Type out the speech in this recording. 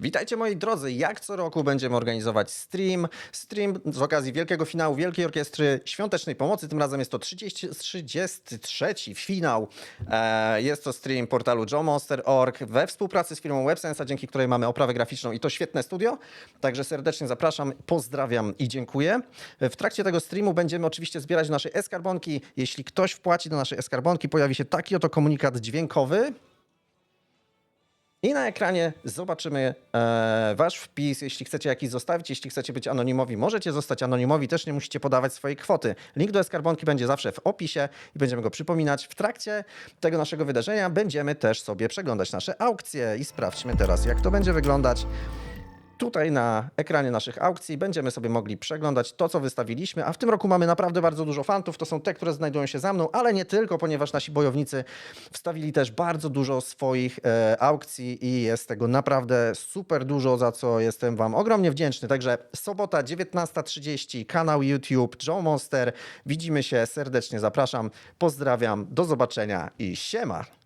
Witajcie moi drodzy, jak co roku będziemy organizować stream. Stream z okazji wielkiego finału Wielkiej Orkiestry Świątecznej Pomocy. Tym razem jest to 30, 33 finał. E, jest to stream portalu JoeMonster.org we współpracy z firmą WebSense, dzięki której mamy oprawę graficzną i to świetne studio. Także serdecznie zapraszam, pozdrawiam i dziękuję. W trakcie tego streamu będziemy oczywiście zbierać nasze eskarbonki. Jeśli ktoś wpłaci do naszej eskarbonki, pojawi się taki oto komunikat dźwiękowy. I na ekranie zobaczymy e, wasz wpis. Jeśli chcecie jakiś zostawić, jeśli chcecie być anonimowi, możecie zostać anonimowi, też nie musicie podawać swojej kwoty. Link do eskarbonki będzie zawsze w opisie i będziemy go przypominać. W trakcie tego naszego wydarzenia będziemy też sobie przeglądać nasze aukcje i sprawdźmy teraz, jak to będzie wyglądać. Tutaj na ekranie naszych aukcji będziemy sobie mogli przeglądać to, co wystawiliśmy, a w tym roku mamy naprawdę bardzo dużo fantów. To są te, które znajdują się za mną, ale nie tylko, ponieważ nasi bojownicy wstawili też bardzo dużo swoich e, aukcji i jest tego naprawdę super dużo, za co jestem Wam ogromnie wdzięczny. Także sobota 19.30, kanał YouTube Joe Monster. Widzimy się, serdecznie zapraszam, pozdrawiam, do zobaczenia i siema!